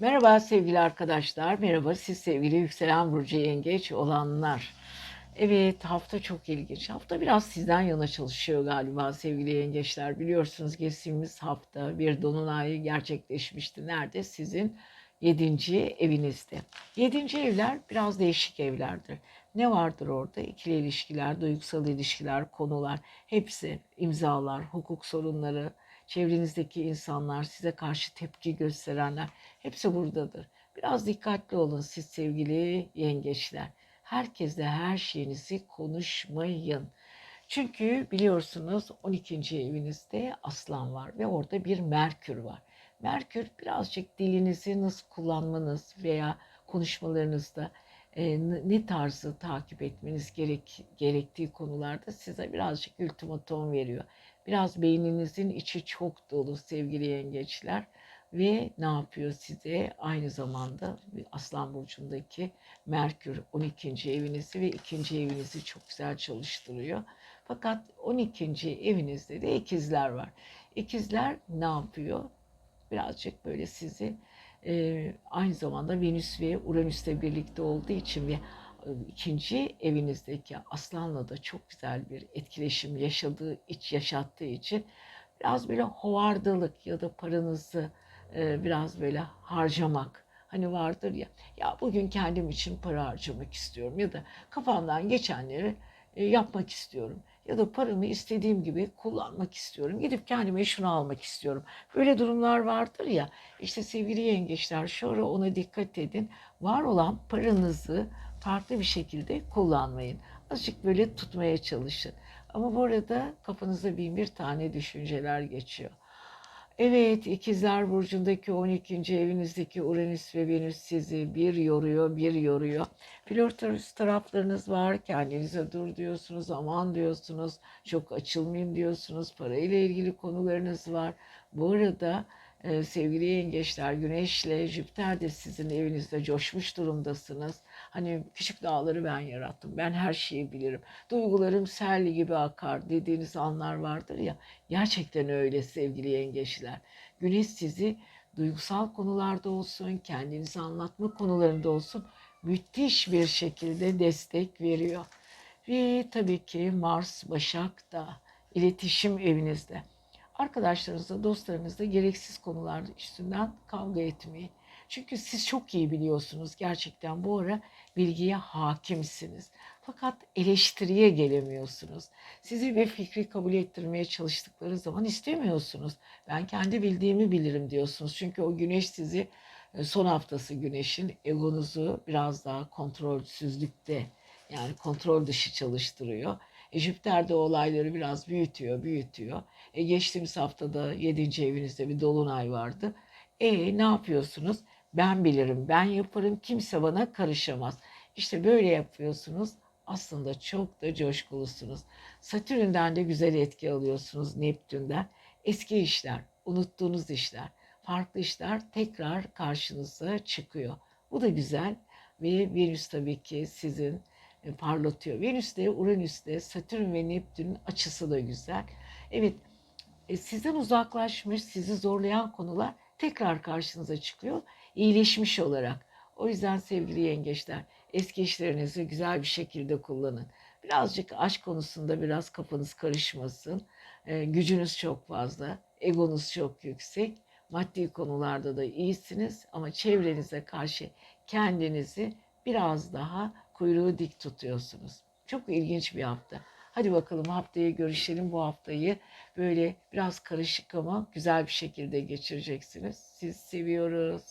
Merhaba sevgili arkadaşlar, merhaba siz sevgili yükselen burcu yengeç olanlar. Evet hafta çok ilginç. Hafta biraz sizden yana çalışıyor galiba sevgili yengeçler. Biliyorsunuz geçtiğimiz hafta bir dolunay gerçekleşmişti. Nerede? Sizin yedinci evinizde. Yedinci evler biraz değişik evlerdir. Ne vardır orada? İkili ilişkiler, duygusal ilişkiler, konular, hepsi imzalar, hukuk sorunları, çevrenizdeki insanlar, size karşı tepki gösterenler hepsi buradadır. Biraz dikkatli olun siz sevgili yengeçler. Herkesle her şeyinizi konuşmayın. Çünkü biliyorsunuz 12. evinizde aslan var ve orada bir merkür var. Merkür birazcık dilinizi nasıl kullanmanız veya konuşmalarınızda ne tarzı takip etmeniz gerek, gerektiği konularda size birazcık ultimatom veriyor. Biraz beyninizin içi çok dolu sevgili yengeçler ve ne yapıyor size aynı zamanda Aslan Burcu'ndaki Merkür 12. evinizi ve 2. evinizi çok güzel çalıştırıyor. Fakat 12. evinizde de ikizler var. İkizler ne yapıyor? Birazcık böyle sizi e, aynı zamanda Venüs ve Uranüs'le birlikte olduğu için ve ikinci evinizdeki aslanla da çok güzel bir etkileşim yaşadığı, iç yaşattığı için biraz böyle hovardalık ya da paranızı e, biraz böyle harcamak. Hani vardır ya, ya bugün kendim için para harcamak istiyorum ya da kafamdan geçenleri e, yapmak istiyorum. Ya da paramı istediğim gibi kullanmak istiyorum. Gidip kendime şunu almak istiyorum. Böyle durumlar vardır ya. İşte sevgili yengeçler ara ona dikkat edin. Var olan paranızı farklı bir şekilde kullanmayın. Azıcık böyle tutmaya çalışın. Ama bu arada kafanızda bin bir tane düşünceler geçiyor. Evet, ikizler burcundaki 12. evinizdeki Uranüs ve Venüs sizi bir yoruyor, bir yoruyor. Flörtöz taraflarınız var, kendinize dur diyorsunuz, aman diyorsunuz, çok açılmayayım diyorsunuz, parayla ilgili konularınız var. Bu arada ee, sevgili yengeçler Güneş'le Jüpiter de sizin evinizde coşmuş durumdasınız. Hani küçük dağları ben yarattım. Ben her şeyi bilirim. Duygularım sel gibi akar dediğiniz anlar vardır ya. Gerçekten öyle sevgili yengeçler. Güneş sizi duygusal konularda olsun, kendinizi anlatma konularında olsun müthiş bir şekilde destek veriyor. Ve tabii ki Mars Başak da iletişim evinizde arkadaşlarınızla, dostlarınızla gereksiz konular üstünden kavga etmeyin. Çünkü siz çok iyi biliyorsunuz gerçekten bu ara bilgiye hakimsiniz. Fakat eleştiriye gelemiyorsunuz. Sizi bir fikri kabul ettirmeye çalıştıkları zaman istemiyorsunuz. Ben kendi bildiğimi bilirim diyorsunuz. Çünkü o güneş sizi e, son haftası güneşin egonuzu biraz daha kontrolsüzlükte yani kontrol dışı çalıştırıyor. Jüpiter olayları biraz büyütüyor, büyütüyor. E, geçtiğimiz haftada 7. evinizde bir dolunay vardı. E ne yapıyorsunuz? Ben bilirim, ben yaparım, kimse bana karışamaz. İşte böyle yapıyorsunuz. Aslında çok da coşkulusunuz. Satürn'den de güzel etki alıyorsunuz Neptün'den. Eski işler, unuttuğunuz işler, farklı işler tekrar karşınıza çıkıyor. Bu da güzel ve Venüs tabii ki sizin e, parlatıyor. Venüs'te, Uranüs'te, Satürn ve Neptün'ün açısı da güzel. Evet, e, sizden uzaklaşmış, sizi zorlayan konular tekrar karşınıza çıkıyor. İyileşmiş olarak. O yüzden sevgili yengeçler, eski işlerinizi güzel bir şekilde kullanın. Birazcık aşk konusunda biraz kafanız karışmasın. E, gücünüz çok fazla, egonuz çok yüksek. Maddi konularda da iyisiniz ama çevrenize karşı kendinizi biraz daha kuyruğu dik tutuyorsunuz. Çok ilginç bir hafta. Hadi bakalım haftaya görüşelim. Bu haftayı böyle biraz karışık ama güzel bir şekilde geçireceksiniz. Siz seviyoruz.